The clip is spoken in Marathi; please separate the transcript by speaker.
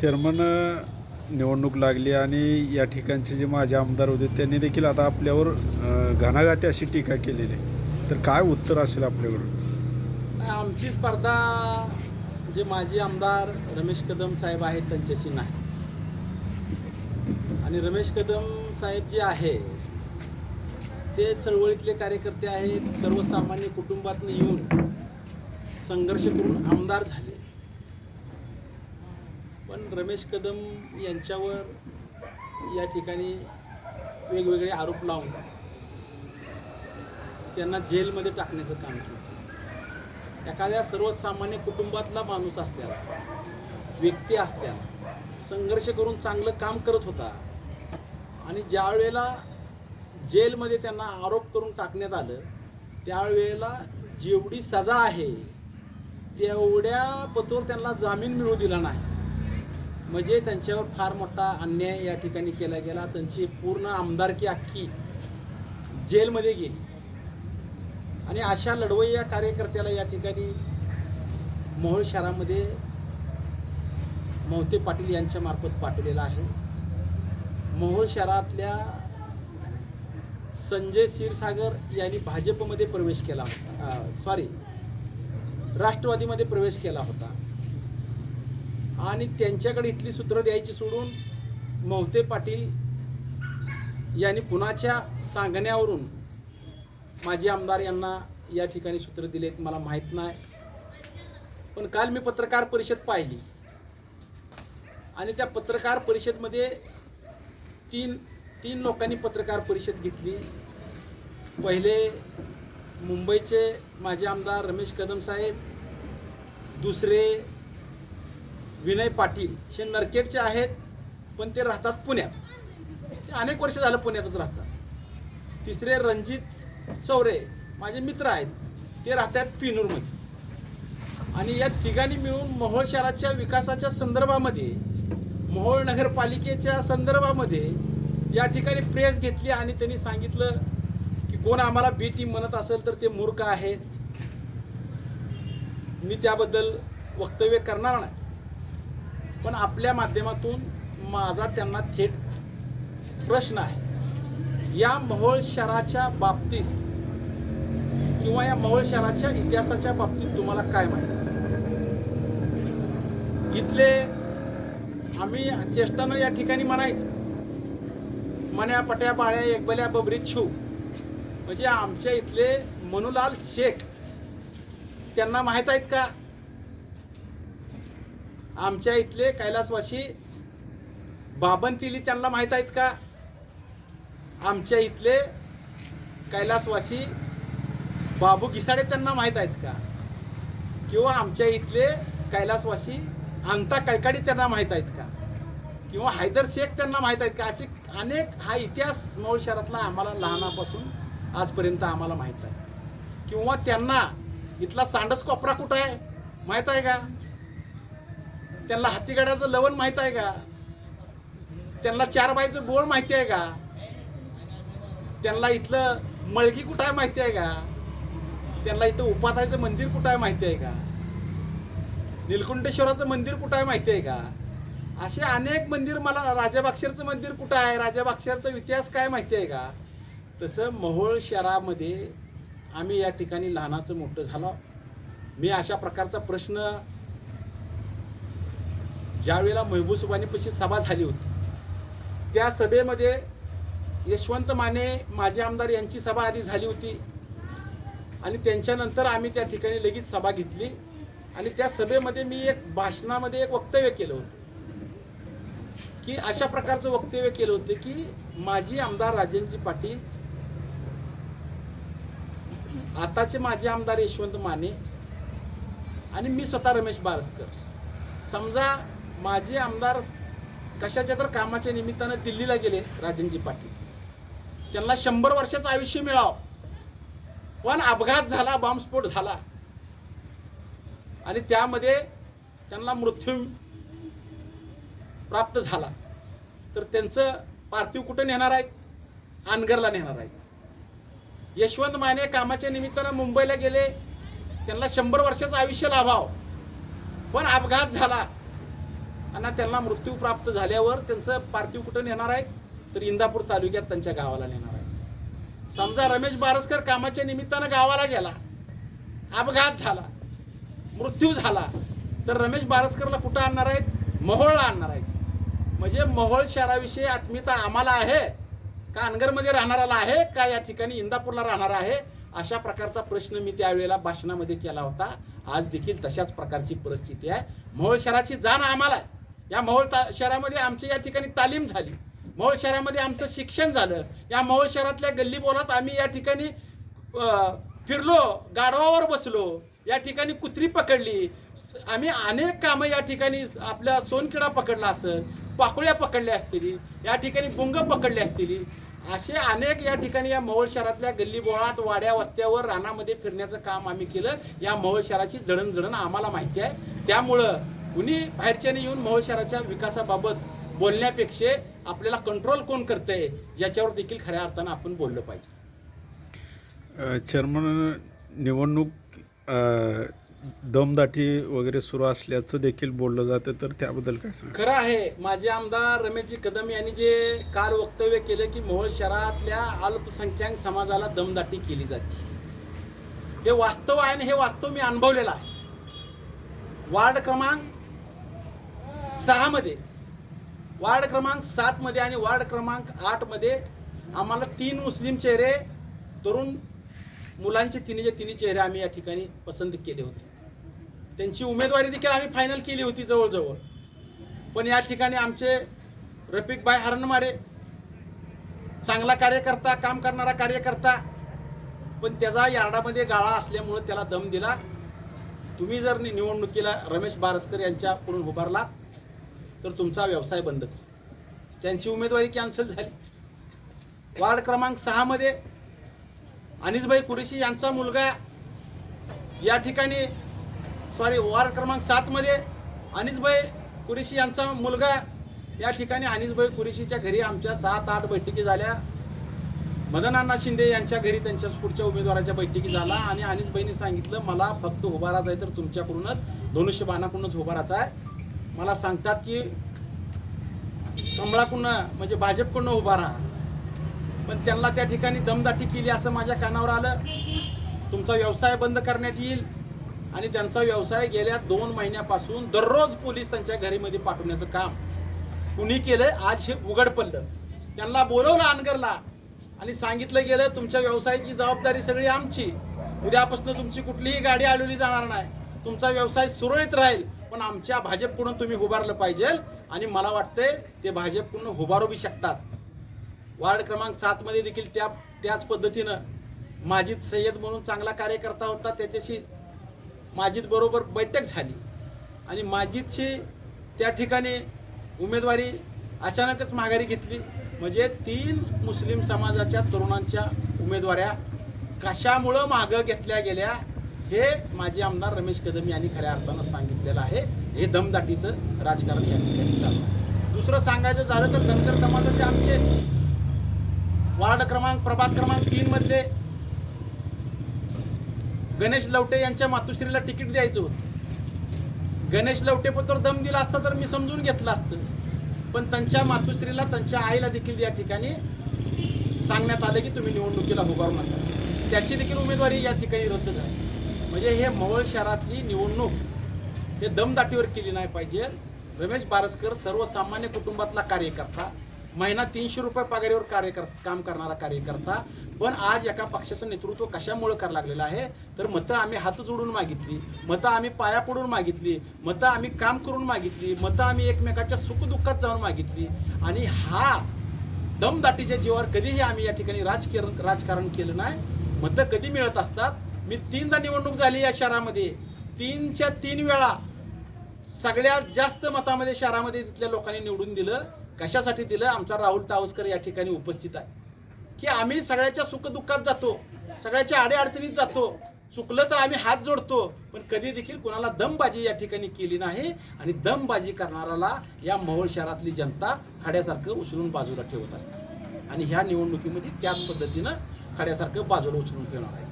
Speaker 1: चेअरमन निवडणूक लागली आणि या ठिकाणचे जे माझे आमदार होते त्यांनी देखील आता आपल्यावर अ, घणाघाती अशी टीका केलेली आहे. तर काय उत्तर असेल आपल्याकडून?
Speaker 2: आमची स्पर्धा जे माजी आमदार रमेश कदम साहेब आहेत त्यांच्याशी नाही. आणि रमेश कदम साहेब जे आहे ते चळवळीतले कार्यकर्ते आहेत सर्वसामान्य कुटुंबातून येऊन संघर्ष करून आमदार झाले. पण रमेश कदम यांच्यावर या ठिकाणी वेगवेगळे आरोप लावून त्यांना जेलमध्ये टाकण्याचं काम केलं. एखाद्या सर्वसामान्य कुटुंबातला माणूस असल्याला व्यक्ती असल्याला संघर्ष करून चांगलं काम करत होता आणि ज्या वेळेला जेलमध्ये त्यांना आरोप करून टाकण्यात आलं त्यावेळेला जेवढी सजा आहे तेवढ्या पतोर त्यांना जामीन मिळू दिला नाही. म्हणजे त्यांच्यावर फार मोठा अन्याय या ठिकाणी केला गेला. त्यांची पूर्ण आमदारकी अख्खी जेलमध्ये गेली. आणि अशा लढवय्या कार्यकर्त्याला या ठिकाणी मोहोळ शहरामध्ये मोहते पाटील यांच्यामार्फत पाठवलेला आहे. मोहोळ शहरातल्या संजय क्षीरसागर यांनी भाजपमध्ये प्रवेश केला होता. सॉरी राष्ट्रवादीमध्ये प्रवेश केला होता. आणि त्यांच्याकडे इथली सूत्र द्यायची सोडून मोहते पाटील यांनी कुणाच्या सांगण्यावरून माजी आमदार यांना या ठिकाणी सूत्र दिलेत मला माहीत नाही. पण काल मी पत्रकार परिषद पाहिली. आणि त्या पत्रकार परिषदमध्ये तीन तीन लोकांनी पत्रकार परिषद घेतली. पहिले मुंबईचे माजी आमदार रमेश कदम साहेब दुसरे विनय पाटील हे नरकेटचे आहेत पण ते राहतात पुण्यात. ते अनेक वर्ष झालं पुण्यातच राहतात. तिसरे रणजित चौरे माझे मित्र आहेत ते राहतात पिनूरमध्ये. आणि या तिघांनी मिळून मोहोळ शहराच्या विकासाच्या संदर्भामध्ये मोहोळ नगरपालिकेच्या संदर्भामध्ये या ठिकाणी प्रेस घेतली आणि त्यांनी सांगितलं की कोण आम्हाला बी टीम म्हणत असेल तर ते मूर्ख आहेत. मी त्याबद्दल वक्तव्य करणार नाही. पण आपल्या माध्यमातून माझा त्यांना थेट प्रश्न आहे. या मोहोळ शहराच्या बाबतीत किंवा या मोहोळ शहराच्या इतिहासाच्या बाबतीत तुम्हाला काय माहिती? इथले आम्ही चेष्टानं या ठिकाणी म्हणायचं. मन्या पट्या बाळ्या एकबल्या बबरीत छू म्हणजे आमच्या इथले मनुलाल शेख त्यांना माहीत आहेत का? आमच्या इथले कैलासवासी बाबनतिली त्यांना माहीत आहेत का? आमच्या इथले कैलासवासी बाबू घिसाडे त्यांना माहीत आहेत का? किंवा आमच्या इथले कैलासवासी अंता कैकाडी त्यांना माहीत आहेत का? किंवा हैदर शेख त्यांना माहीत आहेत का? असे अनेक हा इतिहास मौळ शहरातला आम्हाला लहानापासून आजपर्यंत आम्हाला माहीत आहे. किंवा त्यांना इथला सांडस कोपरा कुठं आहे? माहीत आहे का? त्यांना हत्तीगाड्याचं लवण माहीत आहे का? त्यांना चार बाईचं बोळ माहिती आहे का? त्यांना इथलं मळगी कुठं आहे माहिती आहे का? त्यांना इथं उपातायचं मंदिर कुठं आहे माहिती आहे का? निलकुंडेश्वराचं मंदिर कुठं आहे माहिती आहे का? असे अनेक मंदिर मला राजाबाक्षरचं मंदिर कुठं आहे? राजाबाक्षरचा इतिहास काय माहिती आहे का? तसं मोहोळ शहरामध्ये आम्ही या ठिकाणी लहानाचं मोठं झालो. मी अशा प्रकारचा प्रश्न ज्यावेळेला महबूबसुबानीपाशी सभा झाली होती. त्या सभेमध्ये यशवंत माने माजी आमदार यांची सभा आधी झाली होती. आणि त्यांच्यानंतर आम्ही त्या ठिकाणी लगेच सभा घेतली. आणि त्या सभेमध्ये मी एक भाषणामध्ये एक वक्तव्य केलं होतं. की अशा प्रकारचं वक्तव्य केलं होतं की माजी आमदार राजनजी पाटील आताचे माजी आमदार यशवंत माने आणि मी स्वतः रमेश बारसकर. समजा माजी आमदार कशाच्या तर कामाच्या निमित्तानं दिल्लीला गेले राजनजी पाटील. त्यांना शंभर वर्षाचं आयुष्य मिळावं. पण अपघात झाला बॉम्बस्फोट झाला. आणि त्यामध्ये त्यांना मृत्यू प्राप्त झाला. तर त्यांचं पार्थिव कुठं नेणार आहेत? आनगरला नेणार आहेत. यशवंत माने कामाच्या निमित्तानं मुंबईला गेले. त्यांना शंभर वर्षाचं आयुष्य लाभावं. पण अपघात झाला. आणि त्यांना मृत्यू प्राप्त झाल्यावर त्यांचं पार्थिव कुठं नेणार आहेत तर इंदापूर तालुक्यात त्यांच्या गावाला नेणार आहे. समजा रमेश बारसकर कामाच्या निमित्तानं गावाला गेला अपघात झाला मृत्यू झाला तर रमेश बारसकरला कुठं आणणार आहेत? मोहोळला आणणार आहेत. म्हणजे मोहोळ शहराविषयी आत्मीयता आम्हाला आहे का अनगरमध्ये राहणाराला आहे का या ठिकाणी इंदापूरला राहणार आहे? अशा प्रकारचा प्रश्न मी त्यावेळेला भाषणामध्ये केला होता. आज देखील तशाच प्रकारची परिस्थिती आहे. मोहोळ शहराची जाण आम्हाला आहे. या मौळ ता शहरामध्ये आमची या ठिकाणी तालीम झाली. मौळ शहरामध्ये आमचं शिक्षण झालं. या मौळ शहरातल्या गल्ली बोलात आम्ही या ठिकाणी फिरलो गाढवावर बसलो. या ठिकाणी कुत्री पकडली. आम्ही अनेक कामं या ठिकाणी आपल्या सोनकिडा पकडला असेल पाकुळ्या पकडल्या असतील या ठिकाणी बुंग पकडली असतील. असे अनेक या ठिकाणी या मौळ शहरातल्या गल्ली बोळात वाड्या वस्त्यावर रानामध्ये फिरण्याचं काम आम्ही केलं. या मौळ शहराची जडणजडण आम्हाला माहिती आहे. त्यामुळं कुणी बाहेरच्याने येऊन मोहोळ शहराच्या विकासाबाबत बोलण्यापेक्षा आपल्याला कंट्रोल कोण करतंय याच्यावर देखील खऱ्या अर्थानं आपण बोललं पाहिजे.
Speaker 1: चेअरमन निवडणूक दमदाटी वगैरे सुरू असल्याचं देखील बोललं जातं तर त्याबद्दल काय सांग
Speaker 2: खरं आहे माझे आमदार रमेशजी कदम यांनी जे काल वक्तव्य केलं की मोहोळ शहरातल्या अल्पसंख्याक समाजाला दमदाटी केली जाते. हे वास्तव आहे आणि हे वास्तव मी अनुभवलेलं आहे. वार्ड क्रमांक सहामध्ये. वार्ड क्रमांक सातमध्ये आणि वार्ड क्रमांक आठमध्ये आम्हाला तीन मुस्लिम चेहरे तरुण मुलांचे तिन्हीचे तिन्ही चेहरे आम्ही या ठिकाणी पसंत केले होते. त्यांची उमेदवारी देखील आम्ही फायनल केली होती जवळजवळ. पण या ठिकाणी आमचे रफिकबाई हरणमारे चांगला कार्यकर्ता काम करणारा कार्यकर्ता पण त्याचा यार्डामध्ये गाळा असल्यामुळं त्याला दम दिला. तुम्ही जर निवडणुकीला रमेश बारसकर यांच्याकडून उभारला तर तुमचा व्यवसाय बंद त्यांची उमेदवारी कॅन्सल झाली. वार्ड क्रमांक सहामध्ये अनिसभाई कुरेशी यांचा मुलगा या ठिकाणी सॉरी वार्ड क्रमांक सातमध्ये अनिसभाई कुरेशी यांचा मुलगा या ठिकाणी अनिसभाई कुरेशीच्या घरी आमच्या सात आठ बैठकी झाल्या. मदनांना शिंदे यांच्या घरी त्यांच्या पुढच्या उमेदवाराच्या बैठकी झाला आणि अनिसबाईंनी सांगितलं मला फक्त उभारायचं आहे तर तुमच्याकडूनच धनुष्यबाणाकडूनच उभारायचा आहे. मला सांगतात की कमळाकडनं म्हणजे भाजपकडून उभा राहा. पण त्यांना त्या ठिकाणी दमदाटी केली असं माझ्या कानावर आलं. तुमचा व्यवसाय बंद करण्यात येईल. आणि त्यांचा व्यवसाय गेल्या दोन महिन्यापासून दररोज पोलीस त्यांच्या घरीमध्ये पाठवण्याचं काम. कुणी केलं आज हे उघड पडलं. त्यांना बोलवलं अनगरला. आणि सांगितलं गेलं तुमच्या व्यवसायाची जबाबदारी सगळी आमची. उद्यापासून तुमची कुठलीही गाडी अडवली जाणार नाही. तुमचा व्यवसाय सुरळीत राहील. पण आमच्या भाजपकडून तुम्ही उभारलं पाहिजे आणि मला वाटतंय ते भाजपकडून उभारू बी शकतात. वार्ड क्रमांक सातमध्ये देखील त्या त्याच पद्धतीनं माजिद सय्यद म्हणून चांगला कार्यकर्ता होता त्याच्याशी माजिद बरोबर बैठक झाली. आणि माजिदची त्या ठिकाणी उमेदवारी अचानकच माघारी घेतली. म्हणजे तीन मुस्लिम समाजाच्या तरुणांच्या उमेदवाऱ्या कशामुळं मागं घेतल्या गेल्या हे माजी आमदार रमेश कदम यांनी खऱ्या अर्थानं सांगितलेलं आहे. हे दमदाटीचं राजकारण या ठिकाणी चालू आहे. दुसरं सांगायचं झालं तर धनगर समाजाचे आमचे वार्ड क्रमांक प्रभाग क्रमांक तीन मधले गणेश लवटे यांच्या मातुश्रीला तिकीट द्यायचं होतं. गणेश लवटे पत्र दम दिला असता तर मी समजून घेतलं असतं. पण त्यांच्या मातुश्रीला त्यांच्या आईला देखील या ठिकाणी सांगण्यात आलं की तुम्ही निवडणुकीला उभारू नका. त्याची देखील उमेदवारी या ठिकाणी रद्द झाली. म्हणजे हे मवळ शहरातली निवडणूक हे दमदाटीवर केली नाही पाहिजे. रमेश बारसकर सर्वसामान्य कुटुंबातला कार्यकर्ता महिना तीनशे रुपये पगारीवर कार्यकर काम करणारा कार्यकर्ता पण आज एका पक्षाचं नेतृत्व कशामुळे करायला लागलेलं आहे? तर मतं आम्ही हात जोडून मागितली मतं आम्ही पाया पडून मागितली मतं आम्ही काम करून मागितली मतं आम्ही एकमेकाच्या सुखदुःखात जाऊन मागितली आणि हा दमदाटीच्या जीवावर कधीही आम्ही या ठिकाणी राजकारण राजकारण केलं नाही. मतं कधी मिळत असतात? मी तीनदा निवडणूक झाली या शहरामध्ये. तीनच्या तीन वेळा सगळ्यात जास्त मतामध्ये शहरामध्ये तिथल्या लोकांनी निवडून दिलं. कशासाठी दिलं? आमचा राहुल तावसकर या ठिकाणी उपस्थित आहे. की आम्ही सगळ्याच्या सुखदुःखात जातो सगळ्याच्या आडेअडचणीत जातो. चुकलं तर आम्ही हात जोडतो पण कधी देखील कोणाला दमबाजी या ठिकाणी केली नाही आणि दमबाजी करणाऱ्याला या मोहोळ शहरातली जनता खड्यासारखं उचलून बाजूला ठेवत असते. आणि ह्या निवडणुकीमध्ये त्याच पद्धतीनं खड्यासारखं बाजूला उचलून ठेवणार आहे.